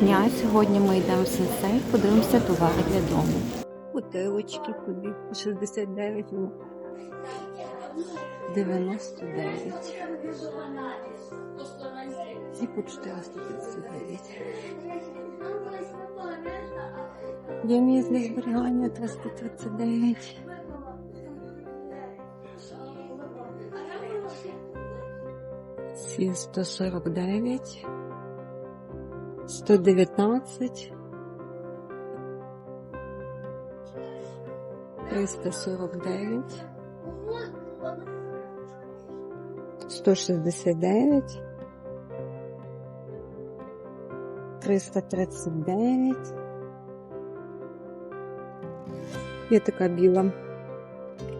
дня. Сьогодні ми йдемо в сенсей, подивимося товари для дому. Бутилочки куди? 69, ну, 99. Ці по 439. Є місць для зберігання 339. Ці 149. 119. 349, 169, 339. Є така біла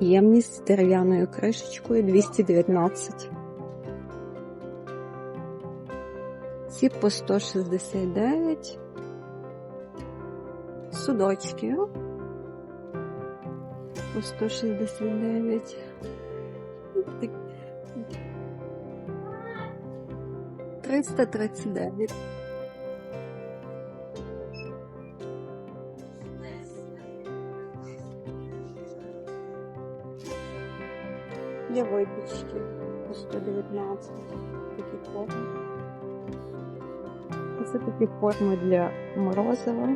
ємність з дерев'яною кришечкою 219. Ці по 169. Судочки по 169. Так. 339. Є випічки по 119. Такі форми. Це такі форми для морозива.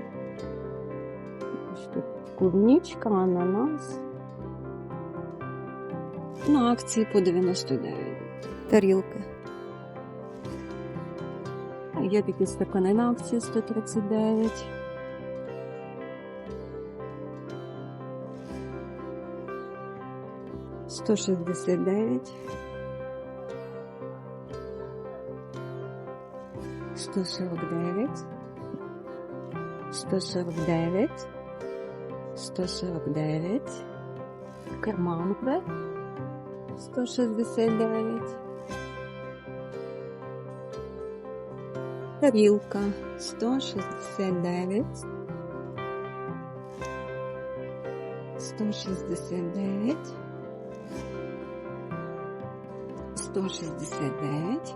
Ось тут клубничка, ананас. На акції по 99 тарілки. Є такі стакани на акції 139. Сто шістдесят дев'ять. Сто сорок дев'ять. Сто сорок дев'ять. 149, карманка 169, тарілка. 169, 169, 169,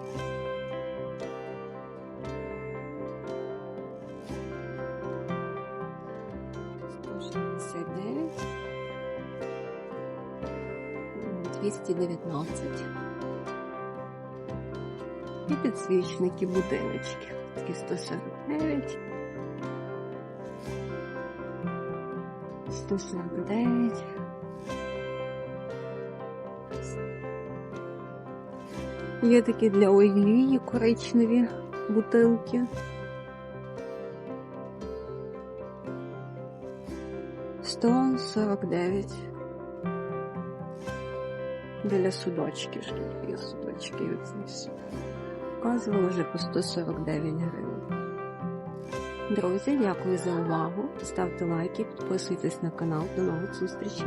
219 і підсвічники будиночки, такі 149, 149, 149. Є такі для олії коричневі бутилки. 149 Біля судочків ж є судочки. Оці. Вказували вже по 149 гривень. Друзі, дякую за увагу. Ставте лайки, підписуйтесь на канал. До нових зустрічей.